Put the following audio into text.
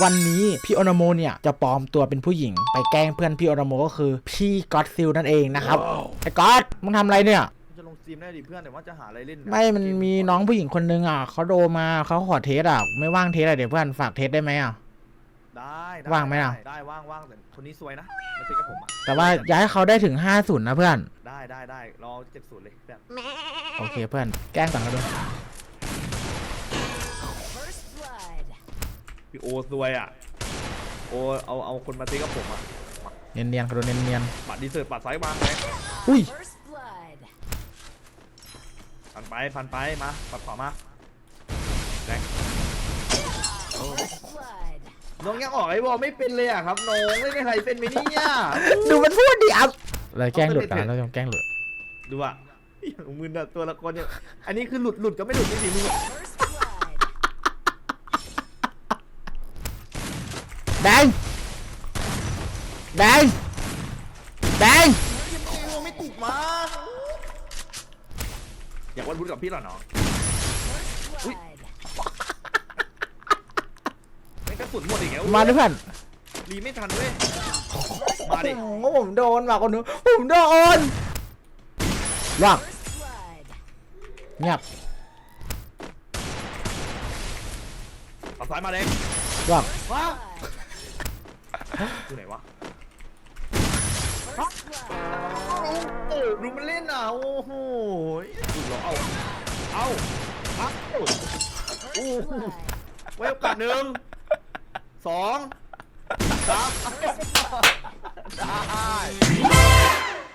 วันนี้พี่โอนาโมเนี่ยจะปลอมตัวเป็นผู้หญิง ไปแกล้งเพื่อนพี่โอนาโมก็คือพี่ก็อตซิลนั่นเองนะครับไอ้ก็อตมึงทำอะไรเนี่ย จะลงสตรีมได้ดิเพื่อนแต่ว่าจะหาอะไรเล่นไม่มันมีน้องผู้หญิงคนนึงอะเขาโดมาเขาขอเทสอะไม่ว่างเทสอะเดี๋ยวเพื่อนฝากเทสได้ไหมอะ ได้ด้ว่างไหมล่ะด้ได้ว่างว่างแต่คนนี้ซวยนะมาเซ็กกับผมอะแต่ว่าอยากให้เขาได้ถึง50นะเพื่อนได้ได้ได้รอเจ็ดศูนย์เลยแบบโอเคเพื่อนแกล้งก่อนก็ได้ First พี่โอซวยอะ โอเอาเอาคนมาเซ็กกับผมอะเนียนๆกระโดดเนียนปัดดีเซิร์ตปัดซ้ายมาไงๆอุ้ย First blood. พันไปพันไปมาปัดขวามาแรง First blood. น้องยังออกไอ้บอลไม่เป็นเลยอะครับน้องไม่เป็นไรเป็นไหมเนี่ยดูมันพูดดิอัพเราแกล้งหลุดกันเราจะแกล้งหลุด ดูอะอย่างมึนอะตัวละครเนี่ยอันนี้คือหลุดหลุดก็ไม่หลุดจริงๆมึง First blood. แดง แดง แดงยังไม่ติดมาอยากวันพุธกับพี่เหรอน้อง First Ui. blood. ไม่กระสุนหมดอีกแล้วมาด้วยเพื่อนรีไม่ทันเว้ย มาดิ โอ้โหผมโดนว่ะคนนึงผมโดนว่าง First blood. เงียบปัดซ้ายมาเด็กว่างว้า อยู่ไหนวะโอ้ดูมันเล่นอะ โอ้โหดูเหรอเอา เอาเอา First blood. ไว้โอกาสหนึ่งสองสามได้